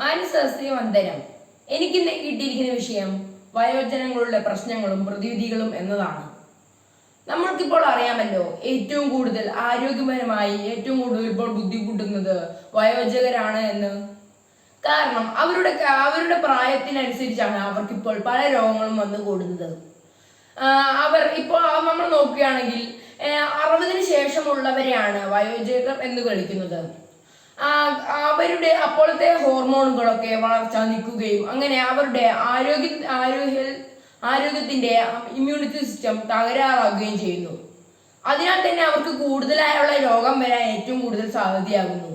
മാനസസ്യ വന്ദനം എനിക്കിന്ന് കിട്ടിയിരിക്കുന്ന വിഷയം വയോജനങ്ങളുടെ പ്രശ്നങ്ങളും പ്രതിവിധികളും എന്നതാണ്. നമ്മൾക്കിപ്പോൾ അറിയാമല്ലോ ഏറ്റവും കൂടുതൽ ആരോഗ്യപരമായി ഏറ്റവും കൂടുതൽ ഇപ്പോൾ ബുദ്ധിമുട്ടുന്നത് വയോജകരാണ് എന്ന്. കാരണം അവരുടെ അവരുടെ പ്രായത്തിനനുസരിച്ചാണ് അവർക്കിപ്പോൾ പല രോഗങ്ങളും വന്നു കൂടുന്നത്. അവർ ഇപ്പോൾ നമ്മൾ നോക്കുകയാണെങ്കിൽ അറുപതിന് ശേഷമുള്ളവരെയാണ് വയോജകർ എന്ന് വിളിക്കുന്നത്. അവരുടെ അപ്പോഴത്തെ ഹോർമോണുകളൊക്കെ വളർച്ച നിൽക്കുകയും അങ്ങനെ അവരുടെ ആരോഗ്യ ആരോഗ്യ ആരോഗ്യത്തിന്റെ ഇമ്മ്യൂണിറ്റി സിസ്റ്റം തകരാറാകുകയും ചെയ്യുന്നു. അതിനാൽ തന്നെ അവർക്ക് കൂടുതലായുള്ള രോഗം വരാൻ ഏറ്റവും കൂടുതൽ സാധ്യതയാകുന്നു.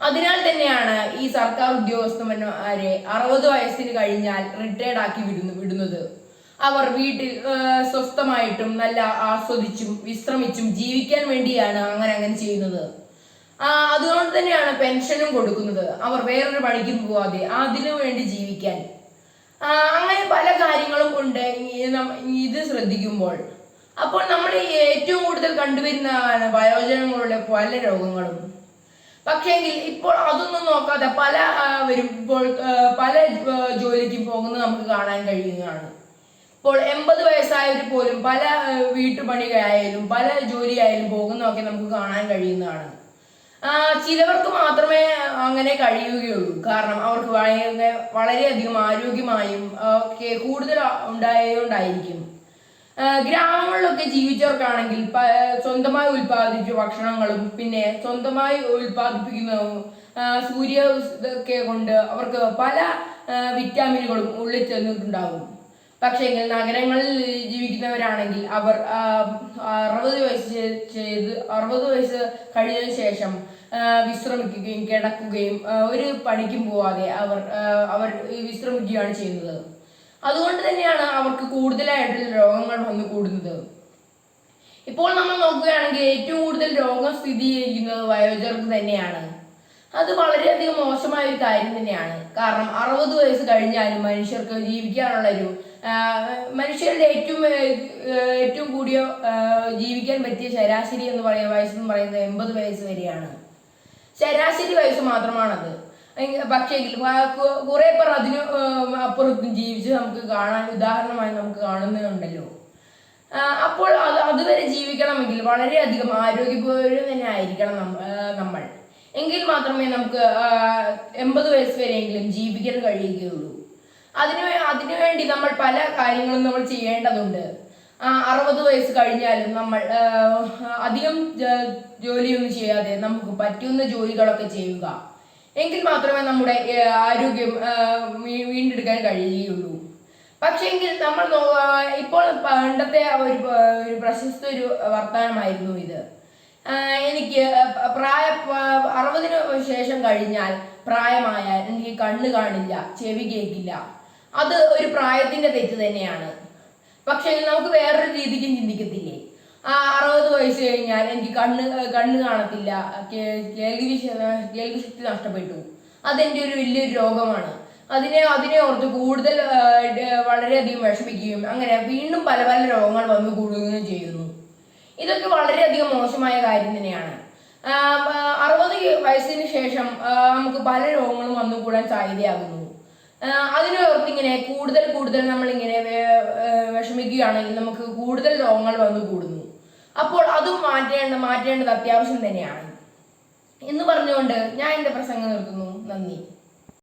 അതിനാൽ തന്നെയാണ് ഈ സർക്കാർ ഉദ്യോഗസ്ഥന്മാരെ അറുപത് വയസ്സിന് കഴിഞ്ഞാൽ റിട്ടയർഡ് ആക്കി വിടുന്നു വിടുന്നത്. അവർ വീട്ടിൽ സ്വസ്ഥമായിട്ടും നല്ല ആസ്വദിച്ചും വിശ്രമിച്ചും ജീവിക്കാൻ വേണ്ടിയാണ് അങ്ങനെ അങ്ങനെ ചെയ്യുന്നത്. അതുകൊണ്ട് തന്നെയാണ് പെൻഷനും കൊടുക്കുന്നത്. അവർ വേറൊരു പണിക്കും പോവാതെ അതിനു വേണ്ടി ജീവിക്കാൻ. അങ്ങനെ പല കാര്യങ്ങളും ഉണ്ട്. ഇത് ശ്രദ്ധിക്കുമ്പോൾ. അപ്പോൾ നമ്മൾ ഏറ്റവും കൂടുതൽ കണ്ടുവരുന്നതാണ് വയോജനങ്ങളുടെ പല രോഗങ്ങളും. പക്ഷേങ്കിൽ ഇപ്പോൾ അതൊന്നും നോക്കാതെ പല ആ, വരും ഇപ്പോൾ ആ, പല ജോലിക്കും പോകുന്നത് നമുക്ക് കാണാൻ കഴിയുന്നതാണ്. ഇപ്പോൾ എൺപത് വയസ്സായവർ പോലും പല വീട്ടുപണികളായാലും പല ജോലിയായാലും പോകുന്നതൊക്കെ നമുക്ക് കാണാൻ കഴിയുന്നതാണ്. ചിലവർക്ക് മാത്രമേ അങ്ങനെ കഴിയുകയുള്ളൂ. കാരണം അവർക്ക് വളരെ വളരെയധികം ആരോഗ്യമായും ഒക്കെ കൂടുതൽ ഉണ്ടായതുകൊണ്ടായിരിക്കും. ഗ്രാമങ്ങളിലൊക്കെ ജീവിച്ചവർക്കാണെങ്കിൽ സ്വന്തമായി ഉൽപ്പാദിപ്പിച്ച ഭക്ഷണങ്ങളും പിന്നെ സ്വന്തമായി ഉൽപ്പാദിപ്പിക്കുന്ന സൂര്യ കൊണ്ട് അവർക്ക് പല വിറ്റാമിനുകളും ഉള്ളിൽ ചെന്നിട്ടുണ്ടാകും. പക്ഷേ നഗരങ്ങളിൽ ജീവിക്കുന്നവരാണെങ്കിൽ അവർ അറുപത് വയസ്സ് ചെയ്ത് അറുപത് വയസ്സ് കഴിഞ്ഞതിന് ശേഷം വിശ്രമിക്കുകയും കിടക്കുകയും ഒരു പണിക്കും പോവാതെ അവർ അവർ വിശ്രമിക്കുകയാണ് ചെയ്യുന്നത്. അതുകൊണ്ട് തന്നെയാണ് അവർക്ക് കൂടുതലായിട്ടുള്ള രോഗങ്ങൾ വന്നു കൂടുന്നത്. ഇപ്പോൾ നമ്മൾ നോക്കുകയാണെങ്കിൽ ഏറ്റവും കൂടുതൽ രോഗം സ്ഥിതി ചെയ്യുന്നത് വയോജർക്ക് തന്നെയാണ്. അത് വളരെയധികം മോശമായ ഒരു കാര്യം തന്നെയാണ്. കാരണം അറുപത് വയസ്സ് കഴിഞ്ഞാലും മനുഷ്യർക്ക് ജീവിക്കാനുള്ള ഒരു മനുഷ്യരുടെ ഏറ്റവും ഏറ്റവും കൂടിയ ജീവിക്കാൻ പറ്റിയ ശരാശരി എന്ന് പറയുന്ന വയസ്സെന്ന് പറയുന്നത് എൺപത് വയസ്സ് വരെയാണ്. ശരാശരി വയസ്സ് മാത്രമാണത്. പക്ഷേ കുറെ പേർ അതിന് അപ്പുറത്തും ജീവിച്ച് നമുക്ക് കാണാൻ ഉദാഹരണമായി നമുക്ക് കാണുന്നുണ്ടല്ലോ. അപ്പോൾ അത് അതുവരെ ജീവിക്കണമെങ്കിൽ വളരെയധികം ആരോഗ്യപൂർവം തന്നെ ആയിരിക്കണം നമ്മൾ. എങ്കിൽ മാത്രമേ നമുക്ക് എൺപത് വയസ്സ് വരെയെങ്കിലും ജീവിക്കാൻ കഴിയുകയുള്ളൂ. അതിനു അതിനുവേണ്ടി നമ്മൾ പല കാര്യങ്ങളും നമ്മൾ ചെയ്യേണ്ടതുണ്ട്. അറുപത് വയസ്സ് കഴിഞ്ഞാലും നമ്മൾ അധികം ജോലിയൊന്നും ചെയ്യാതെ നമുക്ക് പറ്റുന്ന ജോലികളൊക്കെ ചെയ്യുക. എങ്കിൽ മാത്രമേ നമ്മുടെ ആരോഗ്യം വീണ്ടെടുക്കാൻ കഴിയുകയുള്ളൂ. പക്ഷേങ്കിൽ നമ്മൾ ഇപ്പോൾ പണ്ടത്തെ ഒരു പ്രശസ്ത ഒരു വർത്തമാനമായിരുന്നു ഇത്. എനിക്ക് പ്രായ അറുപതിന് ശേഷം കഴിഞ്ഞാൽ പ്രായമായാൽ എനിക്ക് കണ്ണ് കാണില്ല ചെവി കേൾക്കില്ല. അത് ഒരു പ്രായത്തിന്റെ തെറ്റ് തന്നെയാണ്. പക്ഷെ നമുക്ക് വേറൊരു രീതിക്കും ചിന്തിക്കത്തില്ലേ? ആ അറുപത് വയസ്സ് കഴിഞ്ഞാൽ എനിക്ക് കണ്ണ് കണ്ണ് കാണത്തില്ല കേൾവി കേൾവി ശക്തി നഷ്ടപ്പെട്ടു. അതെന്റെ ഒരു വലിയൊരു രോഗമാണ്. അതിനെ അതിനെ ഓർത്ത് കൂടുതൽ വളരെയധികം വിഷമിക്കുകയും അങ്ങനെ വീണ്ടും പല പല രോഗങ്ങൾ വന്നു കൂടുകയും ചെയ്യുന്നു. ഇതൊക്കെ മോശമായ കാര്യം തന്നെയാണ്. അറുപത് വയസ്സിന് ശേഷം നമുക്ക് പല രോഗങ്ങളും വന്നുകൂടാൻ സാധ്യതയാകുന്നു. അതിനോർത്തിങ്ങനെ കൂടുതൽ കൂടുതൽ നമ്മളിങ്ങനെ വിഷമിക്കുകയാണെങ്കിൽ നമുക്ക് കൂടുതൽ രോഗങ്ങൾ വന്നു കൂടുന്നു. അപ്പോൾ അതും മാറ്റേണ്ട മാറ്റേണ്ടത് അത്യാവശ്യം തന്നെയാണ്. എന്ന് പറഞ്ഞുകൊണ്ട് ഞാൻ എന്റെ പ്രസംഗം നിർത്തുന്നു. നന്ദി.